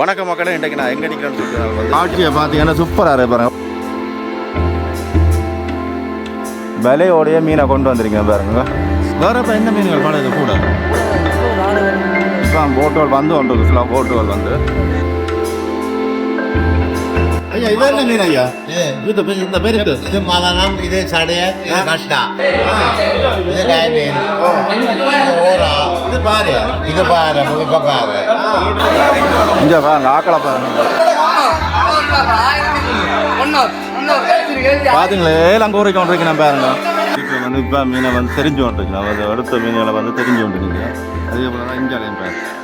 வணக்க மக்களே இன்றைக்கு நான் எங்கே நிற்கிறேன்னு காட்சியை பார்த்தீங்கன்னா சூப்பராக இருப்பாருங்க விலையோடைய மீனை கொண்டு வந்திருக்கேன் பாருங்க. வேற இப்போ எந்த மீன்கள் படம் இது கூட? இப்போ போட்டுகள் வந்து ஒன்று ஃபுல்லாக போட்டுகள் வந்து. ஐயா இது என்ன மீன் ஐயா? இது இந்த பேர் இது மலனம் இது சடைய கஷ்டா இது ஓரா. இது பாரு இது பாரு முழுக்க பாரு இங்க பாருங்க ஆக்களை பாருங்க பாத்தீங்களே அங்கே ஒரு கவுண்ட் நான் பாருங்க இப்போ வந்து இப்போ மீனை வந்து தெரிஞ்சு கொண்டிருக்கேன் அது அடுத்த மீன்களை வந்து தெரிஞ்சு கொண்டிருக்கீங்க அதே போல தான் இங்கே பாருங்க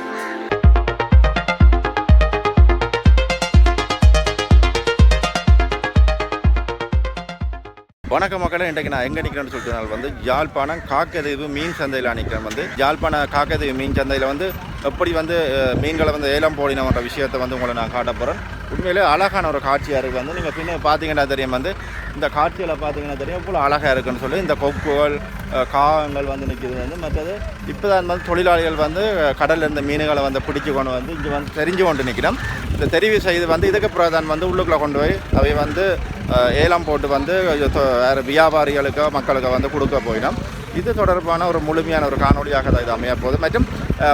வணக்க மக்களே இன்றைக்கு நான் எங்கே நிற்கிறேன்னு சொல்லிட்டு வந்து யாழ்ப்பாணம் காக்கதீவு மீன் சந்தையில் நிற்கிறேன் வந்து. யாழ்ப்பாண காக்கதீவு மீன் சந்தையில் வந்து எப்படி வந்து மீன்களை வந்து ஏலம் போடினோன்ற விஷயத்தை வந்து உங்களை நான் காட்ட போகிறேன் உண்மையிலே அழகான ஒரு காட்சியாக இருக்குது வந்து. நீங்கள் பின்ன பார்த்தீங்கன்னா தெரியும் வந்து இந்த காட்சியில் பார்த்தீங்கன்னா தெரியும் இவ்வளோ அழகாக இருக்குன்னு சொல்லி இந்த கொக்குகள் காகங்கள் வந்து நிற்கிறது வந்து. மற்றது இப்போ தான் வந்து தொழிலாளிகள் வந்து கடலில் இருந்த மீன்களை வந்து பிடிச்சி கொண்டு வந்து இங்கே வந்து தெரிஞ்சு கொண்டு நிற்கிறோம் இந்த தெரிவு செய்து வந்து இதுக்கு பிரதான் வந்து உள்ளுக்குள்ளே கொண்டு போய் அவை வந்து ஏலம் போட்டு வந்து வேறு வியாபாரிகளுக்கு மக்களுக்கு வந்து கொடுக்க போயிடும். இது தொடர்பான ஒரு முழுமையான ஒரு காணொலியாக தான் இது அமைய போகுது. மற்றும்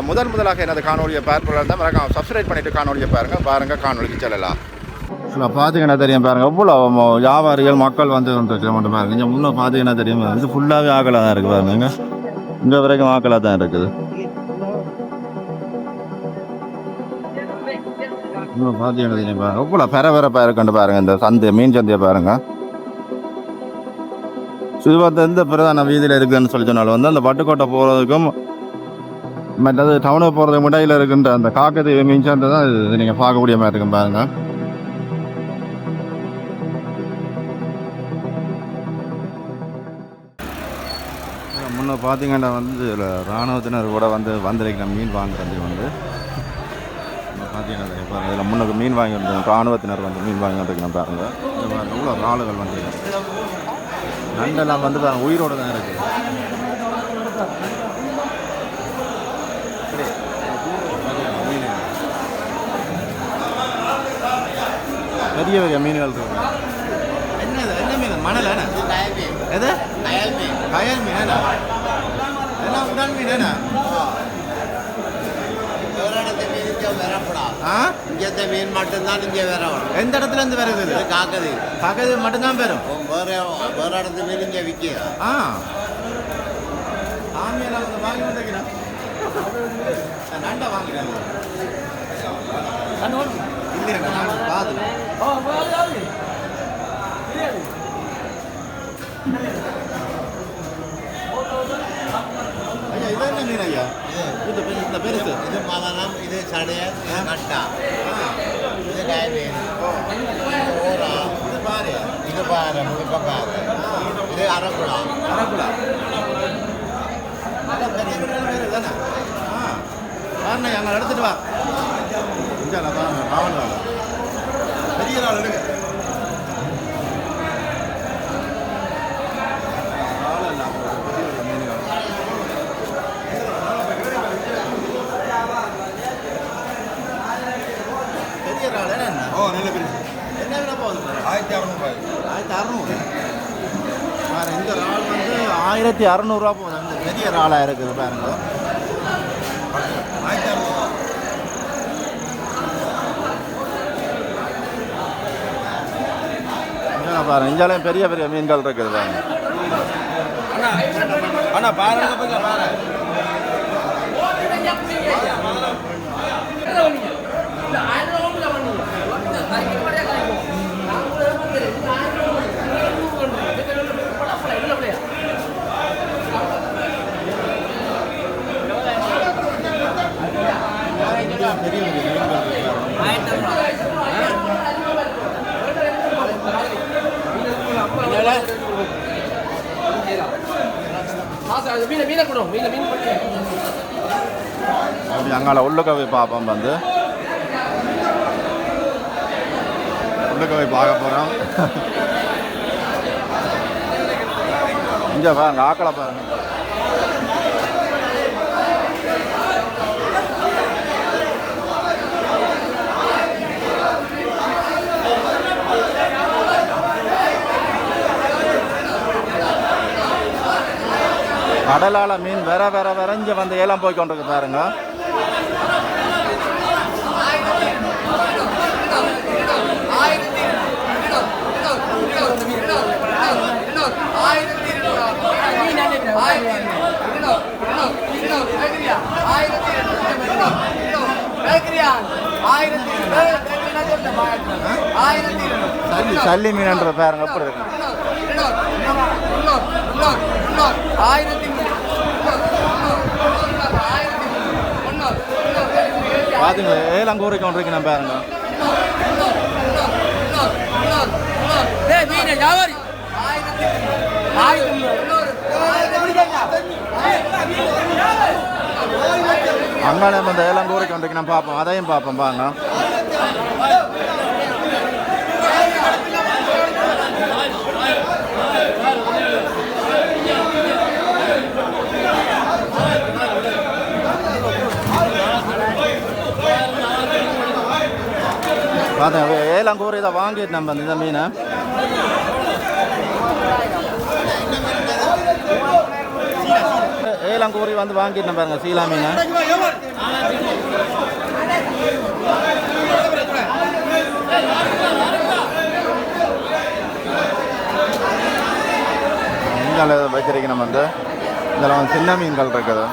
முதல் முதலாக எனது காணொலியை பார்ப்பதாக இருந்தால் மறக்காம சப்ஸ்கிரைப் பண்ணிட்டு காணொலியை பாருங்கள் பாருங்கள் காணொலிக்கு செல்லலாம். இல்லை பார்த்தீங்கன்னா தெரியும் பாருங்கள் எவ்வளோ வியாபாரிகள் மக்கள் வந்து மட்டும் பாருங்க. இங்கே முன்னே பார்த்தீங்கன்னா தெரியும்? இது ஃபுல்லாகவே ஆக்கலாக தான் இருக்குது பாருங்க. இங்கே வரைக்கும் ஆக்கலாக தான் இருக்குது. இன்னும் பார்த்தீங்கன்னா பாருங்க. எவ்வளோ பரபரப்பாக இருக்குன்னு பாருங்க. இந்த சந்தை மீன் சந்தையை பாருங்க. சுதுபாத்த எந்த பிரதான வீதியில் இருக்குன்னு சொல்லி சொன்னாலும் வந்து அந்த பட்டுக்கோட்டை போகிறதுக்கும் மற்றது டவுனுக்கு போகிறதுக்கு முடையில் இருக்கின்ற அந்த காக்கத்தை மீன் சந்தை தான் இது. நீங்கள் பார்க்கக்கூடிய மாதிரி இருக்கும் பாருங்க. முன்ன பார்த்தீங்கன்னா வந்து இதில் இராணுவத்தினர் கூட வந்து வந்திருக்கிற மீன் வாங்குறது வந்து பாருங்கள் இதில் முன்னுக்கு மீன் வாங்கி வந்துருக்கோம் ராணுவத்தினர் வந்து மீன் வாங்கி வந்துருக்கணும் பாருங்கள் இது பாருங்கள் இவ்வளோ இறாலுகள் வந்து நண்டெல்லாம் வந்து பாருங்கள் உயிரோடு தான் இருக்குது பெரிய பெரிய மீன்கள் இருக்கு. என்ன என்ன மீன்? மணல் எது? கயல் மீன் கயல் மீன் எல்லாம் உடன் மீன் என்ன ஆ? அஞ்சத்தை மீன் மட்டும்தான் இங்கே வேற வரும். எந்த இடத்துல இருந்து வருது இது? காக்கது. காக்கது மட்டும்தான் வரும் வேற வேற இடத்து மீன் இங்கே விற்க ஆ. ஆமியில் வந்து வாங்கி வந்துக்கிறேன் மீன் ஐயா? இது இந்த பெருசு இது மதனம் இது சடையல் இது நட்டா. இது கைமீன் ஊரா இது பாரு. இது பாரு முழுக்க பாரு இது அரக்குழா அரக்குழா பெரிய பேர் தானே? பாருண்ணா எங்களை எடுத்துட்டு வா. பாருங்க பாவன் பெரிய நாள் எடுங்க. ஓ நல்ல பிரிவு என்ன ஆயிரத்தி அறநூறுபா அறநூறு இந்த இறால் வந்து ஆயிரத்தி அறநூறுரூவா போகுது. அந்த பெரிய இறாலாக இருக்குது பாருங்க. ஆயிரத்தி அறநூறுவா பாருங்க. இந்தியாவிலையும் பெரிய பெரிய மீன்கள் இருக்குது பாருங்க. அண்ணா அண்ணா பாருங்க பாருங்க. உள்ளக்கவை பார்ப்போம் வந்து. உள்ளக்கவை பார்க்க போகிறோம் இங்கே பாருங்க ஆக்களை பாருங்க. கடலால் மீன் வேற வேற விரைஞ்சு வந்து ஏலம் போய் கொண்டிருக்கு பாருங்கள் சல்லி சல்லி மீன்ன்ற பாருங்க எப்படி இருக்கு பாத்தீங்களா ஏலம் கூறி கொண்டிருக்கு நான் பாருங்க அங்கே நம்ம இந்த ஏழாம் கூரைக்கு கொண்டிருக்கு நான் பார்ப்போம் அதையும் பார்ப்போம் பாருங்க பார்த்தேன் ஏழாம் கூரை இதை வாங்கிட்டு நம்ம இந்த மீனை. எல்லாம் கூறி வந்து வாங்கிட்டு பாருங்க சீலா மீன். இங்கே வச்சிருக்கேன் நம்ம வந்து. இதில் வந்து சின்ன மீன்கள் இருக்குது.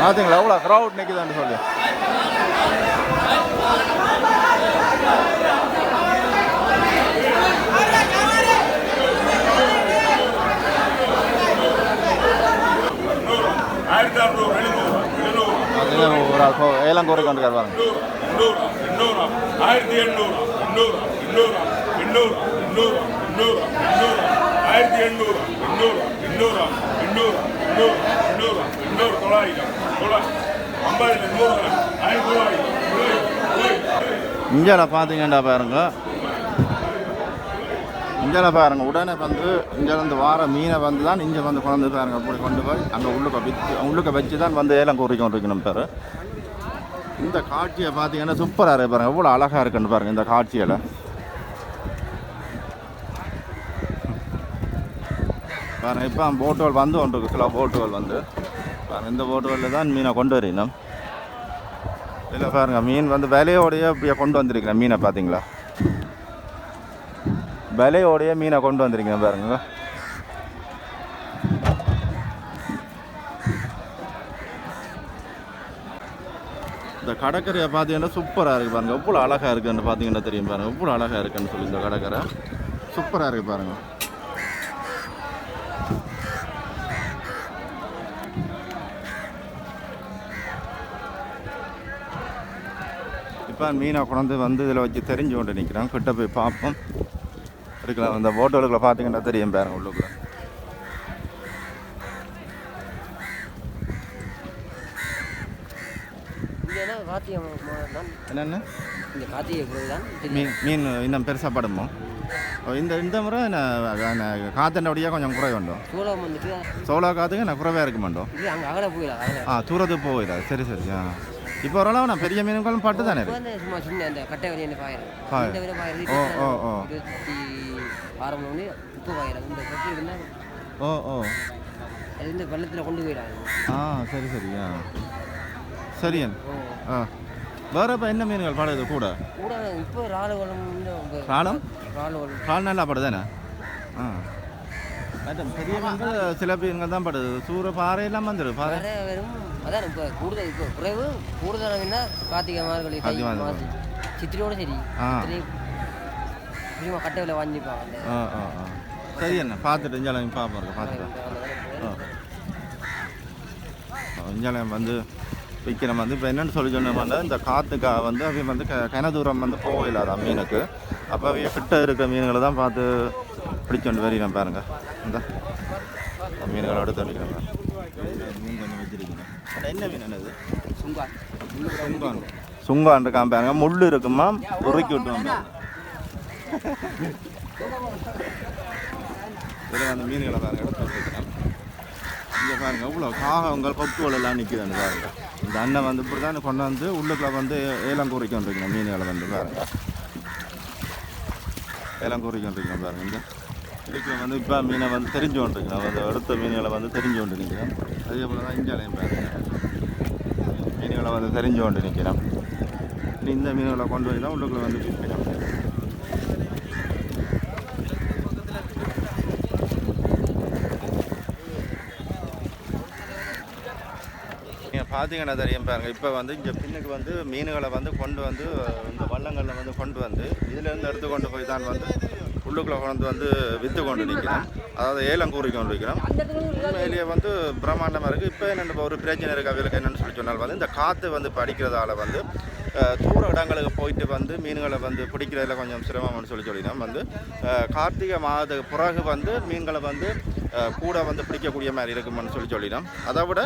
பார்த்தீங்களா எவ்வளோ க்ரௌட் நிற்குதுன்னு சொல்லி ஆயிரத்தி அறுநூறு எழுநூறு எழுநூறு பார்த்தீங்கன்னா ஒரு ஆள் போ- ஏலம் கூறி கொண்டு வருவாங்க ஆயிரத்தி எண்ணூறு எண்ணூறு எண்ணூறு எண்ணூறு எண்ணூறு எண்ணூறு எண்ணூறு ஆயிரத்தி எண்ணூறு எண்ணூறு எண்ணூறு எண்ணூறு எண்ணூறு எண்ணூறு எண்ணூறு தொள்ளாயிரம் தொள்ளாயிரம் ஐம்பது நூறு ஆயிரத்தி தொள்ளாயிரம் இந்தியாவில் பார்த்தீங்கன்னா பாருங்க இங்கே பாருங்க உடனே வந்து இங்கேருந்து வார மீனை வந்து தான் இங்கே வந்து கொண்டு பாருங்க அப்படி கொண்டு போய் அங்கே உள்ளுக்க விற்று உள்ளுக்க வச்சு தான் வந்து ஏலம் கூறி கொண்டிருக்கணும் பேர். இந்த காட்சியை பார்த்தீங்கன்னா சூப்பராக இருக்கு பாருங்கள் எவ்வளோ அழகாக இருக்குன்னு பாருங்கள் இந்த காட்சியில். பாருங்கள் இப்போ போட்டுகள் வந்து ஒன்று இருக்கு சில போட்டுகள் வந்து. பாருங்க இந்த போட்டுகளில் தான் மீனை கொண்டு வரணும் இல்லை பாருங்கள் மீன் வந்து விலையோடைய இப்படியே கொண்டு வந்திருக்கிறேன் மீனை பார்த்தீங்களா? விலையோடைய மீனை கொண்டு வந்துருங்க பாருங்க. இந்த கடற்கரையை பார்த்தீங்கன்னா சூப்பராக இருக்குது பாருங்க. எவ்வளோ அழகாக இருக்குதுன்னு பார்த்தீங்கன்னா தெரியும் பாருங்கள் எவ்வளோ அழகாக இருக்குன்னு சொல்லி இந்த கடற்கரை. சூப்பராக இருக்குது பாருங்க. இப்போ மீனை கொண்டு வந்து இதில் வச்சு தெரிஞ்சு கொண்டு நிற்கிறான் கிட்ட போய் பார்ப்போம். இருக்கலாம் அந்த போட்டோலுக்குள்ள பார்த்தீங்கன்னா தெரியும் பாருங்க உள்ளுக்குள்ள. என்னென்ன? மீன் மீன் இன்னும் பெருசாக படுமோ? இந்த இந்த முறை காத்தண்டபடியாக கொஞ்சம் குறை உண்டோ சூளம் வந்துட்டு சோளா காத்துக்கு நான் குறைவாக இருக்க மாட்டோம். ஆ தூரத்துக்கு போகுதா? சரி சரி ஆ. இப்போ ஓரளவு நான் பெரிய மீன்களும் பட்டு தானே இருக்கு ஓ, ஓ, ஓ. மணி இப்போ பாயிரம் இந்த கட்டி இருந்தால் ஓ ஓ. அது இந்த வெள்ளத்தில் கொண்டு போயிடாது. ஆ சரி சரி ஆ. சரியன் ஆ. வேற இப்போ என்ன மீன்கள் படுது கூட? கூட இப்போ ராலு குளம் ராலம்? ராலு குளம் கால் நல்லா படுதானே? ஆ. மேடம் பெரிய மீன்கள் சில மீன்கள் தான் படுது. சூற பாறையெல்லாம் வந்துடும் பாறை. வேற வெறும் அதான் இப்போ கூடுதல் இப்போ குறைவு கூடுதலாக கார்த்திகை மார்கழி சித்திரையோட சரி. ஆ. சும்மா கட்டையில் வாங்கிப்பாங்க ஆ ஆ ஆ. சரி என்ன? பார்த்துட்டு இஞ்சாலையும் பார்ப்போம் பார்த்துட்டு ஆ. இஞ்சாலையும் வந்து விற்கிறோம் வந்து இப்போ என்னென்னு சொல்லி சொன்னோம்னா இந்த காற்றுக்கா வந்து அவைய வந்து க கன தூரம் வந்து போகலாதான் மீனுக்கு. அப்போ அவைய கிட்ட இருக்கிற மீன்களை தான் பார்த்து பிடிச்சோண்டு வரீங்க பாருங்க. இந்த மீன்களை எடுத்து அடிக்கிறேன் மீன் கொஞ்சம் வச்சிருக்கீங்க என்ன மீன் என்னது சுங்கா. சுங்கான் சுங்கான் இருக்கான் பாருங்க. முள் இருக்குமா? உருக்கி விட்டுவோம் பாருங்க. இதில் அந்த மீன்களை பாருங்க இடத்துல வச்சுக்கிறேன் இங்கே பாருங்கள் இவ்வளோ காகங்கள் கொப்புகளெல்லாம் எல்லாம் நிற்குதுன்னு பாருங்கள் இந்த அண்ணன் வந்து இப்படி தான் கொண்டு வந்து உள்ளுக்குள்ள வந்து ஏலம் கூறிக்கு வந்துருக்கணும் மீன்களை வந்து பாருங்க. ஏலம் கூறிக்கு வந்துருக்கணும் பாருங்கள் இந்த இதுக்கு வந்து இப்போ மீனை வந்து தெரிஞ்சு கொண்டிருக்கிறோம் அந்த அடுத்த மீன்களை வந்து தெரிஞ்சு கொண்டு நிற்கிறோம் அதே போல் தான் இஞ்சாலையும் பாருங்கள் மீன்களை வந்து தெரிஞ்சு கொண்டு நிற்கிறோம் இந்த மீன்களை கொண்டு போய் தான் உள்ளுக்குள்ளே வந்து விற்கிறோம் நீங்கள் பார்த்தீங்கன்னா தெரியும் பாருங்க. இப்போ வந்து இங்கே பின்னுக்கு வந்து மீன்களை வந்து கொண்டு வந்து இந்த வள்ளங்களில் வந்து கொண்டு வந்து இதுலேருந்து எடுத்து கொண்டு போய் தான் வந்து உள்ளுக்குள்ளே கொண்டு வந்து விற்று கொண்டு நிற்கிறோம். அதாவது ஏலம் கூறி கொண்டு நிற்கிறோம். உண்மையிலேயே வந்து பிரம்மாண்டமாக இருக்குது இப்போ என்னென்ன ஒரு பிரச்சனை இருக்குது அவங்களுக்கு என்னென்னு சொல்லி சொன்னால் வந்து இந்த காற்று வந்து படிக்கிறதால வந்து தூர இடங்களுக்கு போயிட்டு வந்து மீன்களை வந்து பிடிக்கிறதுல கொஞ்சம் சிரமம்னு சொல்லி சொல்லினோம். வந்து கார்த்திகை மாதத்துக்கு பிறகு வந்து மீன்களை வந்து கூட வந்து பிடிக்கக்கூடிய மாதிரி இருக்குமென்னு சொல்லி சொல்லினோம். அதை விட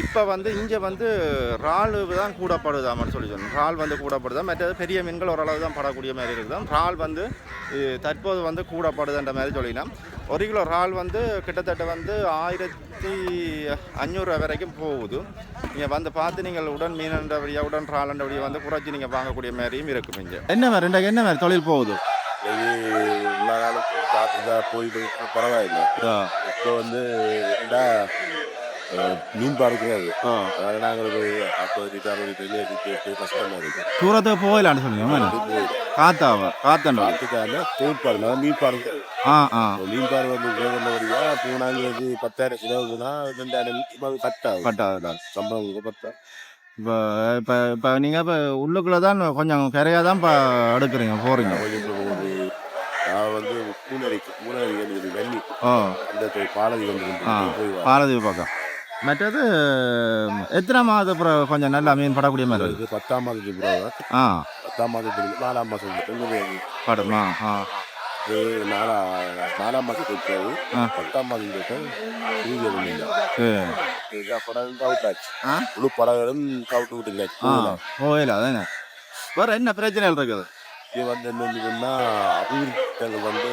இப்போ வந்து இங்கே வந்து இறால் தான் கூடப்படுதாமன்னு சொல்லி சொன்னோம் இறால் வந்து கூடப்படுதா? மற்றது பெரிய மீன்கள் ஓரளவு தான் படக்கூடிய மாதிரி இருக்குதான் இறால் வந்து தற்போது வந்து கூடப்படுதுன்ற மாதிரி சொல்லினோம் ஒரு கிலோ இறால் வந்து கிட்டத்தட்ட வந்து ஆயிரத்தி அஞ்சூறு வரைக்கும் போகுது. நீங்கள் வந்து பார்த்து நீங்கள் உடன் மீனன்றபடியாக உடன் இறால்ன்றபடியாக வந்து குறைச்சி நீங்கள் வாங்கக்கூடிய மாதிரியும் இருக்கும் இங்கே. என்ன மாதிரி ரெண்டாக என்ன மாதிரி தொழில் போகுது? போயிட்டு. பரவாயில்லை. இப்போ வந்து மீன் நாங்கள் ஒரு ஐம்பது லிட்டர் அறுபது லிட்டர் ஏற்றி கஷ்டமாக இருக்கு தூரத்துக்கு போகலான்னு சொல்லுங்க காத்தாவ காத்தண்டா அதுக்காக தொழில் பாருங்க மீன் பார்க்க ஆ ஆ மீன் பார்வை வந்து வரியா பூனாங்க வந்து பத்தாயிரம் செலவுனா ரெண்டாயிரம் கட்டாகும் பட்டாதுடா சம்பளம் பத்தா இப்போ இப்போ இப்போ நீங்கள் இப்போ உள்ளுக்குள்ளே தான் கொஞ்சம் கரையாக தான் இப்போ எடுக்கிறீங்க போகிறீங்க நான் வந்து பூனரிக்கு பூனரி வெள்ளி அந்த பாலதி வந்து. பாரதீப பக்கம் மற்றது எத்தனை மாதம் அப்புறம் கொஞ்சம் நல்லா மீன் படக்கூடிய மாதிரி இருக்கு இது பத்தாம் மாதத்துக்கு ஆ. பத்தாம் மாதத்துக்கு நாலாம் மாதம் தென்னுடைய படமா? ஆ. நாலாம் மாதத்துக்கு. பத்தாம் மாதம் இல்லை முழு படங்களும் கவுட்டு விட்டு ஆ போயில அதானே வேறு என்ன பிரச்சனைகள் இருக்குது? இது வந்து அபிவிருத்திகள் வந்து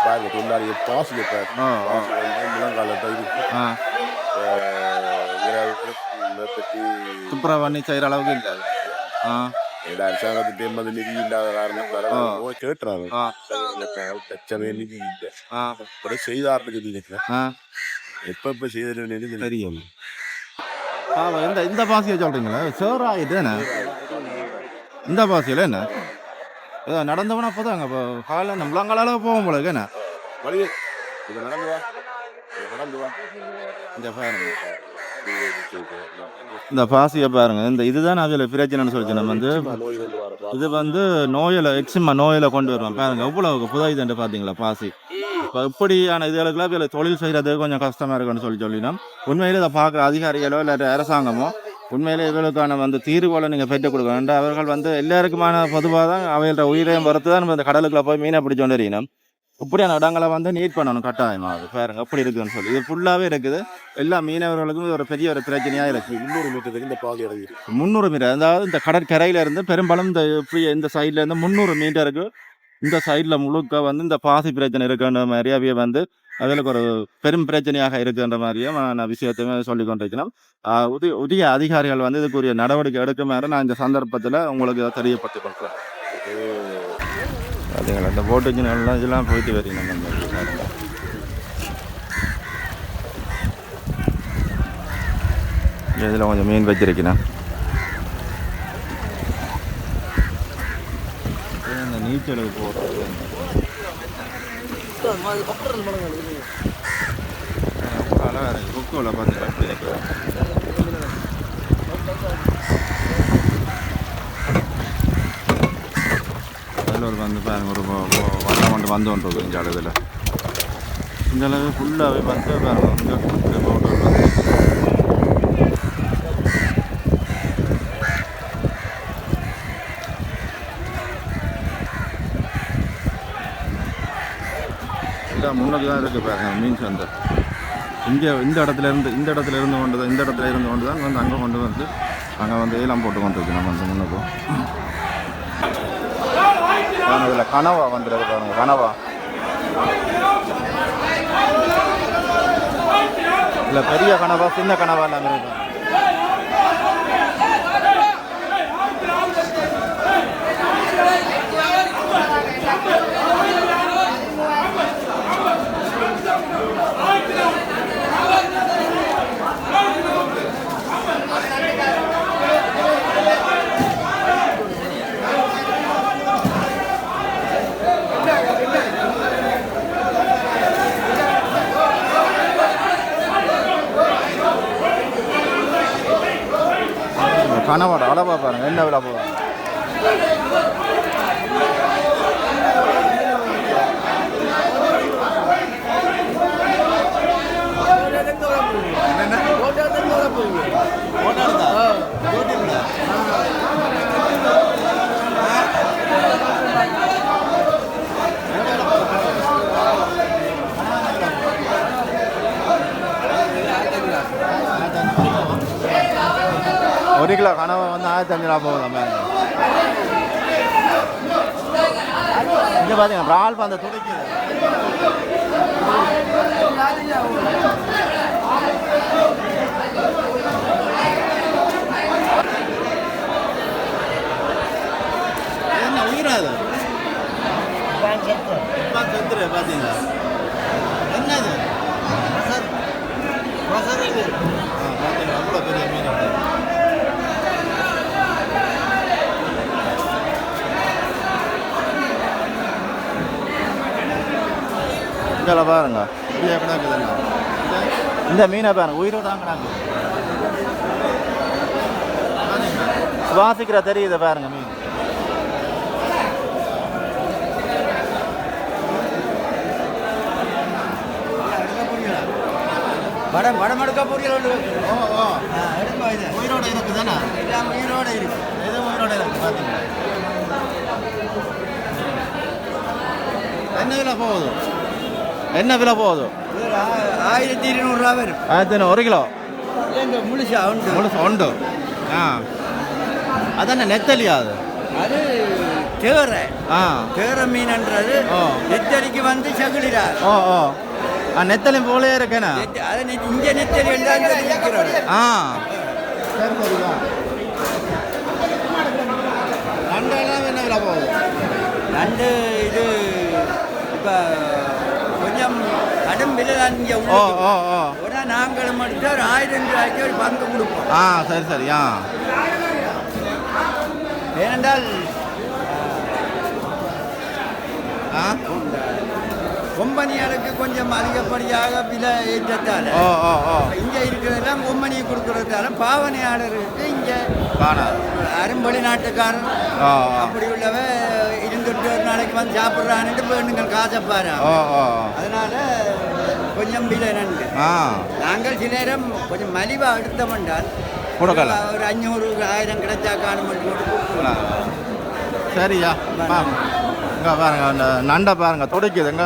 பாருங்க தொழிலாளி பாசு கேட்பேன் ஓ ஓ பாசு வந்து முழங்காலத்தில் இருக்கு ஆ செய்கிற அளவுக்கு இல்லை ஆ எல்லா அரசாங்கத்து வந்து நிதி இல்லாத காரணம் வர ஆ. போய் கேட்டுறாங்க ஆ தச்சமே தெரியும் இந்த இந்த பாசியை என்ன இந்த என்ன ஏதோ நடந்தவனா போதாங்க இப்போ காலையில் நம்மளாங்கால போகும் போல என்ன? வழி இது நடந்து வா. இது நடந்து வா. இந்த பாருங்க. இந்த பாசியை பாருங்க. இந்த இதுதான் அதில் பிரச்சனைன்னு சொல்லி நம்ம வந்து இது வந்து நோயில் எக்ஸிமா நோயில் கொண்டு வருவோம். பாருங்க எவ்வளவு புதாயுதண்டு பார்த்தீங்களா பாசி? இப்போ இப்படியான இதுகளுக்கெல்லாம் இதில் தொழில் செய்கிறது கொஞ்சம் கஷ்டமாக இருக்குன்னு சொல்லி சொல்லினோம். உண்மையிலே இதை பார்க்குற அதிகாரிகளோ இல்லை அரசாங்கமோ உண்மையிலே இவர்களுக்கான வந்து தீர்வுகளை நீங்கள் பெற்றுக் கொடுக்கணும். அவர்கள் வந்து எல்லாருக்குமான பொதுவாக தான் அவைகளோட உயிரையும் வறுத்து தான் நம்ம இந்த கடலுக்குள்ள போய் மீனை பிடிச்சோண்டு இருக்கணும் இப்படியான இடங்களை வந்து நீட் பண்ணணும் கட்டாயமாக அது பாருங்க எப்படி இருக்குன்னு சொல்லி. இது ஃபுல்லாகவே இருக்குது. எல்லா மீனவர்களுக்கும் ஒரு பெரிய ஒரு பிரச்சனையாக இருக்குது முன்னூறு மீட்டருக்கு இந்த பாதி இறங்கி முந்நூறு மீட்டர். அதாவது இந்த கடற்கரையில இருந்து பெரும்பாலும் இந்த இப்படி இந்த சைட்ல இருந்து முந்நூறு மீட்டருக்கு இந்த சைடில் முழுக்க வந்து இந்த பாசி பிரச்சனை இருக்குன்ற மாதிரியாவே வந்து அதில் ஒரு பெரும் பிரச்சனையாக இருக்குன்ற மாதிரியும் நான் விஷயத்தையுமே சொல்லி கொண்டிருக்கிறேன். ஆஹ் உதி உரிய அதிகாரிகள் வந்து இதுக்குரிய நடவடிக்கை எடுக்குமாறு நான் இந்த சந்தர்ப்பத்தில் உங்களுக்கு இதை தெரியப்படுத்தி கொடுக்குறேன் அதுங்களா இந்த போட்டுச்சுலாம் இதெல்லாம் போயிட்டு வரீங்க நம்ம இதில் கொஞ்சம் மீன் வச்சிருக்கிறேன். நீச்சலுக்கு போகிறது அழகாக இருக்குது புக்குவில் பார்த்து எப்படி அதில் ஒரு வந்து பாருங்க ஒரு வ- வட்டம் வந்து வந்து கொண்டு இந்த அளவில் இந்த அளவு ஃபுல்லாகவே வந்து பாருங்க இங்கே போட்டு வந்து கரெக்டாக முன்னுக்கு தான் இருக்குது பாருங்க மீன் சந்தை. இங்கே இந்த இடத்துல இருந்து இந்த இடத்துல இருந்து கொண்டு தான் இந்த இடத்துல இருந்து கொண்டு தான் வந்து அங்கே கொண்டு வந்து அங்கே வந்து ஏலம் போட்டு கொண்டு இருக்கு நம்ம வந்து முன்னுக்கும் இதில் கனவா வந்துடுது பாருங்க கனவா. இல்லை பெரிய கனவா சின்ன கனவா எல்லாமே இருக்கு. கனவோட அளவா பாருங்க என்ன விழா போவாங்க ஒரு கிலோ அஞ்சு ரூபா போகுது இங்கே பார்த்தீங்க இறால் அந்த துடிக்குது என்ன உயிராது பார்த்தீங்களா என்னது ஆ பார்த்தீங்களா அவ்வளோ பெரிய மீன் இதில் பாருங்க. இந்த மீனை பாருங்க உயிரோட தாங்கிறாங்க சுவாசிக்கிற தெரியுது பாருங்க மீன். வடம் வடம் எடுக்க பொரியல் ஓ ஓ. எடுப்பா இது. உயிரோட இருக்குதானே எல்லாம் உயிரோட இருக்கு. எது உயிரோட இருக்கு பார்த்தீங்களா என்ன போகுது. என்ன விலை போகுது? ஆயிரத்தி இருநூறுவா வரும். ஆயிரத்தி ஒரு கிலோ? முழுசா உண்டு. முழுசு உண்டு. ஆ. அதானே நெத்தலியா அது? அது தேரை ஆ. தேரை மீன்ன்றது ஓ. நெத்தடிக்கு வந்து செகுலிடார் ஓ ஓ. ஆ நெத்தலி போலே இருக்கேண்ணா. அது இங்க சொல்லி விற்கிறோம். ஆ. சரி சரியா நண்டெல்லாம் என்ன விலை போகுது? நண்டு இது இப்போ விலை இங்கே ஓ ஓ ஓ. உடனே நாங்களும் எடுத்து ஒரு ஆயிரம் ரூபாய்க்கு ஒரு பங்கு கொடுப்போம். ஆ சரி சரி ஆ. ஏனென்றால் ஆ? கொம்பனியாளுக்கு கொஞ்சம் அதிகப்படியாக விலை ஏற்றத்தால் ஓ ஓ ஓ. இங்கே இருக்கிறதெல்லாம் கொம்பனி கொடுக்கறதால பாவனையாளருக்கு இங்கே காணாது அரும்பொழி நாட்டுக்காரன் அப்படி உள்ளவ இருந்துட்டு ஒரு நாளைக்கு வந்து சாப்பிட்றான்ட்டு பெண்ணுங்கள் காசப்பாரு ஓ ஓ. அதனால கொஞ்சம் விலை ஆ. நாங்கள் சில நேரம் கொஞ்சம் மலிவா எடுத்தோம்னால் கொடுக்கலாம். ஒரு அஞ்சூறு ஆயிரம் கிடைச்சா காணும் சரியா. பா இங்கே பாருங்க அந்த நண்டை பாருங்க துடைக்குதுங்க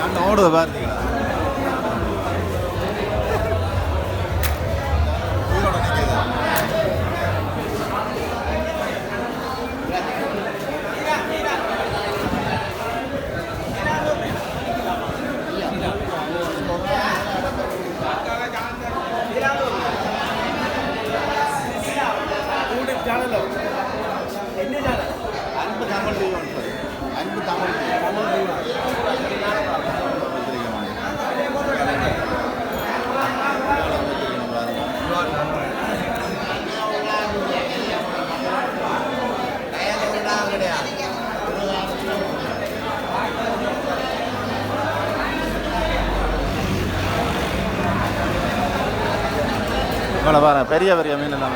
நண்டை ஓடுது பாருங்க. பெரிய பெரிய மீன் எல்லாம்